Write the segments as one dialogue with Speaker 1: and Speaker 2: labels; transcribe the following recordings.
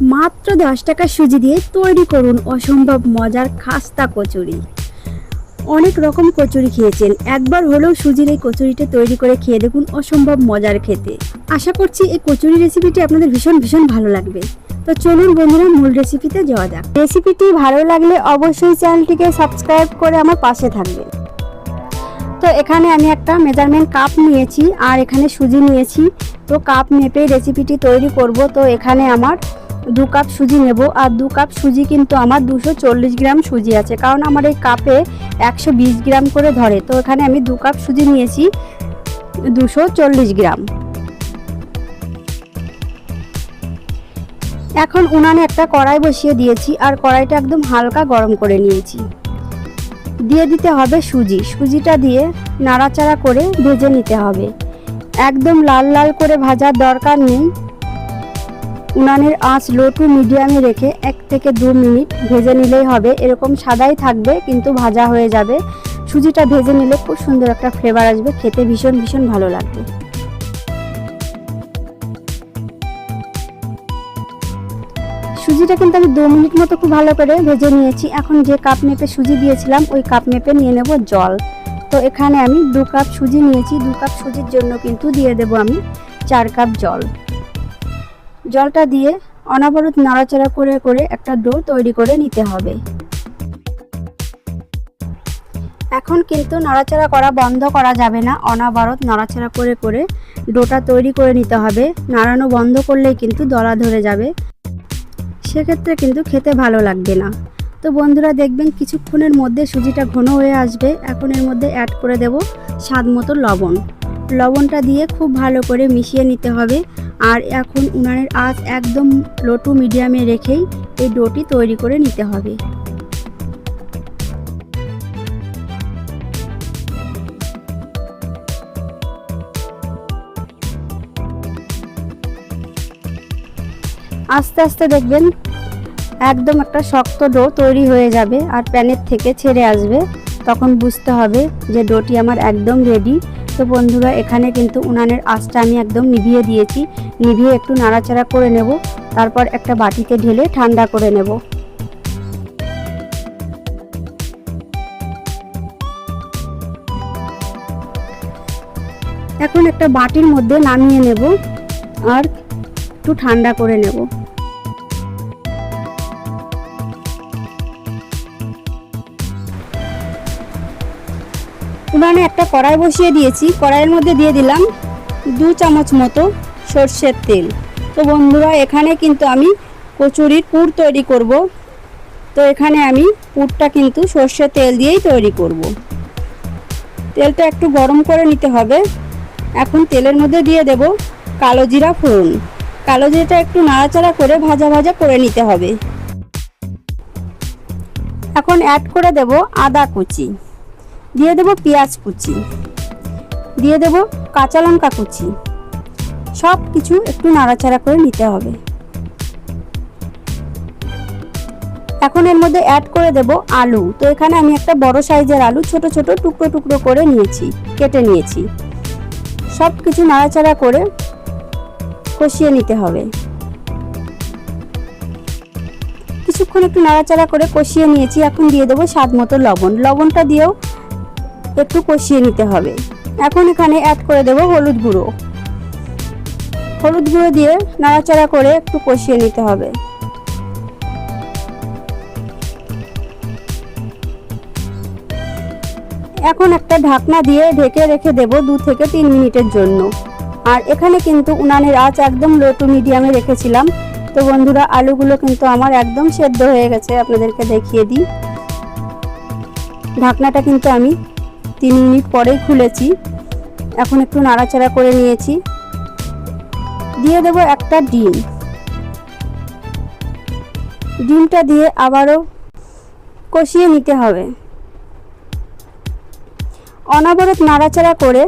Speaker 1: মাত্র দশ টাকা সুজি দিয়ে তৈরি করুন অসম্ভব মজার খাস্তা কচুরি। অনেক রকম কচুরি খেয়েছেন। একবার হলেও সুজির এই কচুরিটা তৈরি করে খেয়ে দেখুন অসম্ভব মজার খেতে। আশা করছি এই কচুরি রেসিপিটি আপনাদের ভীষণ ভীষণ ভালো লাগবে। তো চলুন বন্ধুরা, মূল রেসিপিতে যাওয়া যাক। রেসিপিটি ভালো লাগলে অবশ্যই চ্যানেলটিকে সাবস্ক্রাইব করে আমার পাশে থাকবেন। তো এখানে আমি একটা মেজারমেন্ট কাপ নিয়েছি আর এখানে সুজি নিয়েছি। তো কাপ মেপে রেসিপিটি তৈরি করব। তো এখানে আমার দু কাপ সুজি নেব, আর দু কাপ সুজি কিন্তু আমার দুশো গ্রাম সুজি আছে। কারণ আমার এই কাপে একশো বিশ গ্রাম করে ধরে, তো এখানে আমি দু কাপ সুজি নিয়েছি দুশো গ্রাম। এখন উনানে একটা কড়াই বসিয়ে দিয়েছি, আর কড়াইটা একদম হালকা গরম করে নিয়েছি। দিয়ে দিতে হবে সুজি, সুজিটা দিয়ে নাড়াচাড়া করে ভেজে নিতে হবে। একদম লাল লাল করে ভাজার দরকার নেই। উনানের আঁচ লো টু মিডিয়ামে রেখে এক থেকে দু মিনিট ভেজে নিলেই হবে। এরকম সাদাই থাকবে, কিন্তু ভাজা হয়ে যাবে। সুজিটা ভেজে নিলে খুব সুন্দর একটা ফ্লেভার আসবে। খেতে ভীষণ ভীষণ ভালো লাগবে। সুজিটা কিন্তু আমি দু মিনিট মতো খুব ভালো করে ভেজে নিয়েছি। এখন যে কাপ মেপে সুজি দিয়েছিলাম, ওই কাপ মেপে নিয়ে নেব জল। তো এখানে আমি দু কাপ সুজি নিয়েছি। দু কাপ সুজির জন্য কিন্তু দিয়ে দেব আমি চার কাপ জল। জলটা দিয়ে অনাবরত নাড়াচাড়া করে করে একটা ডো তৈরি করে নিতে হবে। এখন কিন্তু নাড়াচাড়া করা বন্ধ করা যাবে না, অনাবরত নাড়াচাড়া করে করে ডোটা তৈরি করে নিতে হবে। নাড়ানো বন্ধ করলেই কিন্তু দলা ধরে যাবে। সেক্ষেত্রে কিন্তু খেতে ভালো লাগবে না। তো বন্ধুরা দেখবেন কিছুক্ষণের মধ্যে সুজিটা ঘন হয়ে আসবে। এখন এর মধ্যে অ্যাড করে দেব স্বাদ মতো লবণ। লবণটা দিয়ে খুব ভালো করে মিশিয়ে নিতে হবে। আর এখন উনানের আঁচ একদম লো টু মিডিয়ামে রেখেই এই ডোটি তৈরি করে নিতে হবে। আস্তে আস্তে দেখবেন একদম একটা শক্ত ডো তৈরি হয়ে যাবে আর প্যানের থেকে ছেড়ে আসবে। তখন বুঝতে হবে যে ডোটি আমার একদম রেডি তো বন্ধুরা, এখানে কিন্তু উনানের আঁচটা আমি একদম নিভিয়ে দিয়েছি। নিভিয়ে একটু নাড়াচাড়া করে নেব, তারপর একটা বাটিতে ঢেলে ঠান্ডা করে নেব। এখন একটা বাটির মধ্যে নামিয়ে নেব আর একটু ঠান্ডা করে নেব। উনানে একটা কড়াই বসিয়ে দিয়েছি। কড়াইয়ের মধ্যে দিয়ে দিলাম দু চামচ মতো সর্ষের তেল। তো বন্ধুরা, এখানে কিন্তু আমি কচুরির পুর তৈরি করব। তো এখানে আমি পুরটা কিন্তু সর্ষের তেল দিয়েই তৈরি করব। তেলটা একটু গরম করে নিতে হবে। এখন তেলের মধ্যে দিয়ে দেব কালো জিরা ফোড়ন। কালো জিরাটা একটু নাড়াচাড়া করে ভাজা ভাজা করে নিতে হবে। এখন অ্যাড করে দেব আদা কুচি। দিয়ে দেব পেঁয়াজ কুচি, দিয়ে দেব কাঁচা লঙ্কা কুচি, সব কিছু একটু নাড়াচাড়া করে নিতে হবে। এখন এর মধ্যে অ্যাড করে দেব আলু। তো এখানে আমি একটা বড় সাইজের আলু ছোট ছোট টুকরো টুকরো করে নিয়েছি, কেটে নিয়েছি। সব কিছু নাড়াচাড়া করে কষিয়ে নিতে হবে। কিছুক্ষণ একটু নাড়াচাড়া করে কষিয়ে নিয়েছি, এখন দিয়ে দেবো স্বাদ মতো লবণ। লবণটা দিয়েও একটু কষিয়ে নিতে হবে। এখন এখানে অ্যাড করে দেব হলুদ গুঁড়ো। হলুদ গুঁড়ো দিয়ে নাড়াচাড়া করে একটু কষিয়ে নিতে হবে। এখন একটা ঢাকনা দিয়ে ঢেকে রেখে দেব দু থেকে তিন মিনিটের জন্য। আর এখানে কিন্তু উনানের আঁচ একদম লো টু মিডিয়ামে রেখেছিলাম। তো বন্ধুরা, আলুগুলো কিন্তু আমার একদম সেদ্ধ হয়ে গেছে, আপনাদেরকে দেখিয়ে দিই। ঢাকনাটা কিন্তু আমি তিন মিনিট পরেই খুলেছি। এখন একটু নাড়াচাড়া করে নিয়েছি। দিয়ে দেব একটা ডিম। ডিমটা দিয়ে আবারও কষিয়ে নিতে হবে। অনাবরত নাড়াচাড়া করে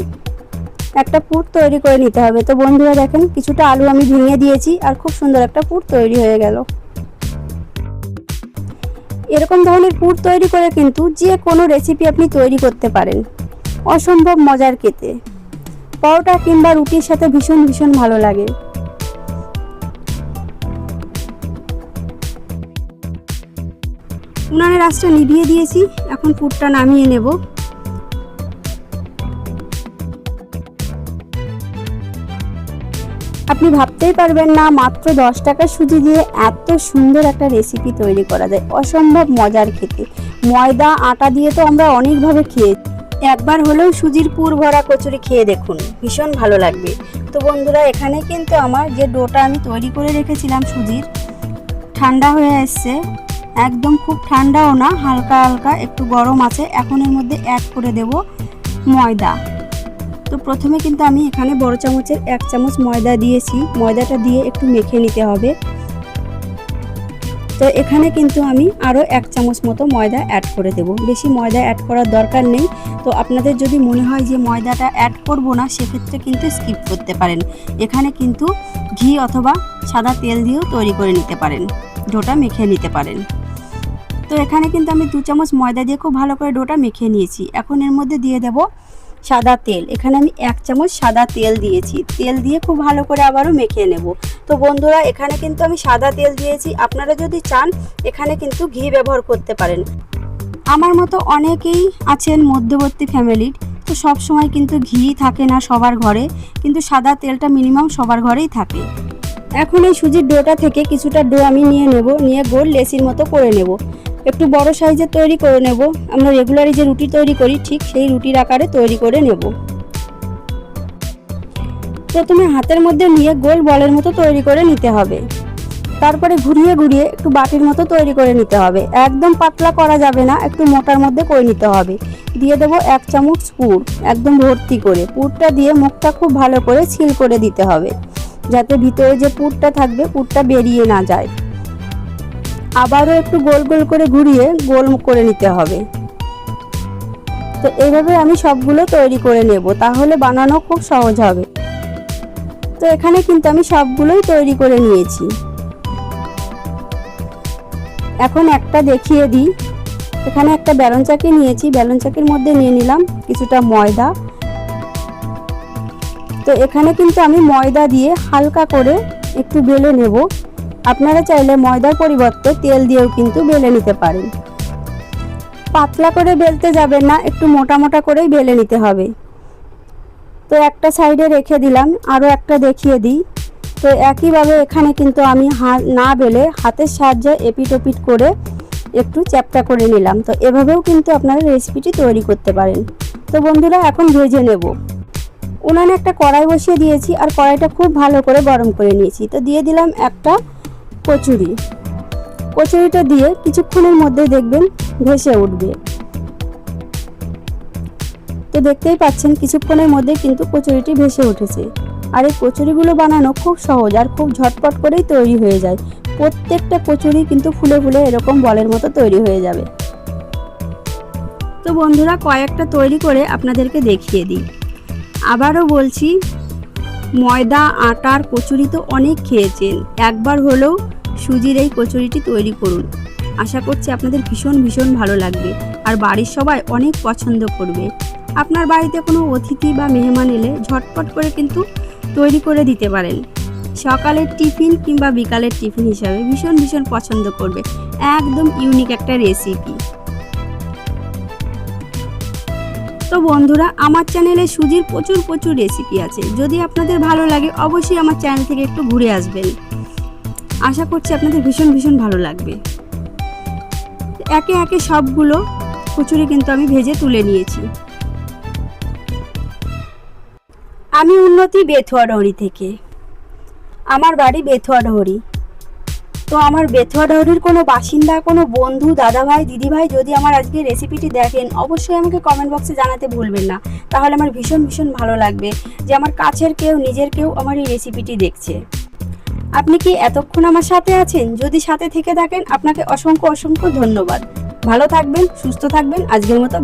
Speaker 1: একটা পুর তৈরি করে নিতে হবে। তো বন্ধুরা দেখেন, কিছুটা আলু আমি ভেঙে দিয়েছি আর খুব সুন্দর একটা পুর তৈরি হয়ে গেল। এরকম ধরনের পুর তৈরি করে কিন্তু যে কোনো রেসিপি আপনি তৈরি করতে পারেন। অসম্ভব মজার খেতে। পরোটা কিংবা রুটির সাথে ভীষণ ভীষণ ভালো লাগে। উনানের রাস্তা নিভিয়ে দিয়েছি। এখন পুরটা নামিয়ে নেব। আপনি ভাবতেই পারবেন না, মাত্র দশ টাকা সুজি দিয়ে এত সুন্দর একটা রেসিপি তৈরি করা যায়। অসম্ভব মজার খেতে। ময়দা, আটা দিয়ে তো আমরা অনেকভাবে খেয়ে একবার হলেও সুজির পুর ভরা কচুরি খেয়ে দেখুন, ভীষণ ভালো লাগবে। তো বন্ধুরা, এখানে কিন্তু আমার যে ডোটা আমি তৈরি করে রেখেছিলাম সুজির, ঠান্ডা হয়ে এসছে। একদম খুব ঠান্ডাও না, হালকা হালকা, একটু গরম আছে। এখন এর মধ্যে অ্যাড করে দেব ময়দা। তো প্রথমে কিন্তু আমি এখানে বড় চামচের এক চামচ ময়দা দিয়েছি। ময়দাটা দিয়ে একটু মেখে নিতে হবে। তো এখানে কিন্তু আমি আরও এক চামচ মতো ময়দা অ্যাড করে দেব। বেশি ময়দা অ্যাড করার দরকার নেই। তো আপনাদের যদি মনে হয় যে ময়দাটা অ্যাড করব না, সেক্ষেত্রে কিন্তু স্কিপ করতে পারেন। এখানে কিন্তু ঘি অথবা সাদা তেল দিয়েও তৈরি করে নিতে পারেন। ডোটা মেখে নিতে পারেন। তো এখানে কিন্তু আমি দু চামচ ময়দা দিয়ে খুব ভালো করে ডোটা মেখে নিয়েছি। এখন এর মধ্যে দিয়ে দেব সাদা তেল। এখানে আমি এক চামচ সাদা তেল দিয়েছি। তেল দিয়ে খুব ভালো করে আবারও মেখে নেব। তো বন্ধুরা, এখানে কিন্তু আমি সাদা তেল দিয়েছি। আপনারা যদি চান, এখানে কিন্তু ঘি ব্যবহার করতে পারেন। আমার মতো অনেকেই আছেন মধ্যবর্তী ফ্যামিলির তো সব সময় কিন্তু ঘি থাকে না সবার ঘরে। কিন্তু সাদা তেলটা মিনিমাম সবার ঘরেই থাকে। এখন এই সুজির ডোটা থেকে কিছুটা ডো আমি নিয়ে নেব, নিয়ে গোল লেসির মতো করে নেব। একটু বড় সাইজের তৈরি করে নেব। আমরা রেগুলারই যে রুটি তৈরি করি, ঠিক সেই রুটির আকারে তৈরি করে নেব। প্রথমে হাতের মধ্যে নিয়ে গোল বলের মতো তৈরি করে নিতে হবে। তারপরে ঘুরিয়ে ঘুরিয়ে একটু বাটির মতো তৈরি করে নিতে হবে। একদম পাতলা করা যাবে না, একটু মোটার মধ্যে করে নিতে হবে। দিয়ে দেবো এক চামচ পুর, একদম ভর্তি করে। পুরটা দিয়ে মুখটা খুব ভালো করে ছিল করে দিতে হবে। যাতে ভিতরে যে পুরটা থাকবে, পুরটা বেরিয়ে না যায়। আবারও একটু গোল গোল করে ঘুরিয়ে গোল করে নিতে হবে। তো এইভাবে আমি সবগুলো তৈরি করে নেব, তাহলে বানানো খুব সহজ হবে। তো এখানে কিন্তু আমি সবগুলোই তৈরি করে নিয়েছি। এখন একটা দেখিয়ে দিই। এখানে একটা ব্যালন চাকি নিয়েছি ব্যালন চাকির মধ্যে নিয়ে নিলাম কিছুটা ময়দা। তো এখানে কিন্তু আমি ময়দা দিয়ে হালকা করে একটু বেলে নেব। আপনারা চাইলে ময়দার পরিবর্তে তেল দিয়েও কিন্তু বেলে নিতে পারেন। পাতলা করে বেলতে যাবেন না, একটু মোটা মোটা করেই বেলে নিতে হবে। তো একটা সাইডে রেখে দিলাম, আরও একটা দেখিয়ে দিই। তো একইভাবে এখানে কিন্তু আমি না বেলে হাতের সাহায্যে এপিট ওপিট করে একটু চ্যাপটা করে নিলাম। তো এভাবেও কিন্তু আপনারা রেসিপিটি তৈরি করতে পারেন। তো বন্ধুরা, এখন ভেজে নেব। উনানে একটা কড়াই বসিয়ে দিয়েছি আর কড়াইটা খুব ভালো করে গরম করে নিয়েছি। তো দিয়ে দিলাম একটা কচুরি। কচুরিটা দিয়ে কিছুক্ষণের মধ্যে দেখবেন ভেসে উঠবে। তো দেখতেই পাচ্ছেন কিছুক্ষণের মধ্যে কিন্তু কচুরিটি ভেসে উঠেছে। আর এই কচুরিগুলো বানানো খুব সহজ আর খুব ঝটপট করেই তৈরি হয়ে যায়। প্রত্যেকটা কচুরি কিন্তু ফুলে ফুলে এরকম বলের মতো তৈরি হয়ে যাবে। তো বন্ধুরা, কয়েকটা তৈরি করে আপনাদেরকে দেখিয়ে দিই। আবারও বলছি, ময়দা, আটার কচুরি তো অনেক খেয়েছেন। একবার হলেও সুজির এই কচুরিটি তৈরি করুন। আশা করছি আপনাদের ভীষণ ভীষণ ভালো লাগবে। আর বাড়ির সবাই অনেক পছন্দ করবে। আপনার বাড়িতে কোনো অতিথি বা মেহমান এলে ঝটপট করে কিন্তু তৈরি করে দিতে পারেন। সকালের টিফিন কিংবা বিকালের টিফিন হিসাবে ভীষণ ভীষণ পছন্দ করবে। একদম ইউনিক একটা রেসিপি। বন্ধুরা, আমার চ্যানেলে সুজির প্রচুর প্রচুর রেসিপি আছে। যদি আপনাদের ভালো লাগে, অবশ্যই আমার চ্যানেল থেকে একটু ঘুরে আসবেন। আশা করছি আপনাদের ভীষণ ভীষণ ভালো লাগবে। একে একে সবগুলো কচুরি কিন্তু আমি ভেজে তুলে নিয়েছি। আমি উন্নতি বেথুয়া ডহরি থেকে। আমার বাড়ি বেথুয়া ডহরি তো আমার বেথুয়া ডহরির কোনো বাসিন্দা, কোনো বন্ধু, দাদাভাই, দিদিভাই যদি আমার আজকে রেসিপিটি দেখেন, অবশ্যই আমাকে কমেন্ট বক্সে জানাতে ভুলবেন না। তাহলে আমার ভীষণ ভীষণ ভালো লাগবে যে আমার কাছের কেউ, নিজের কেউ আমার এই রেসিপিটি দেখছে। আপনি কি এতক্ষণ আমার সাথে আছেন? যদি সাথে থেকে থাকেন, আপনাকে অসংখ্য অসংখ্য ধন্যবাদ। ভালো থাকবেন, সুস্থ থাকবেন, আজকের মতো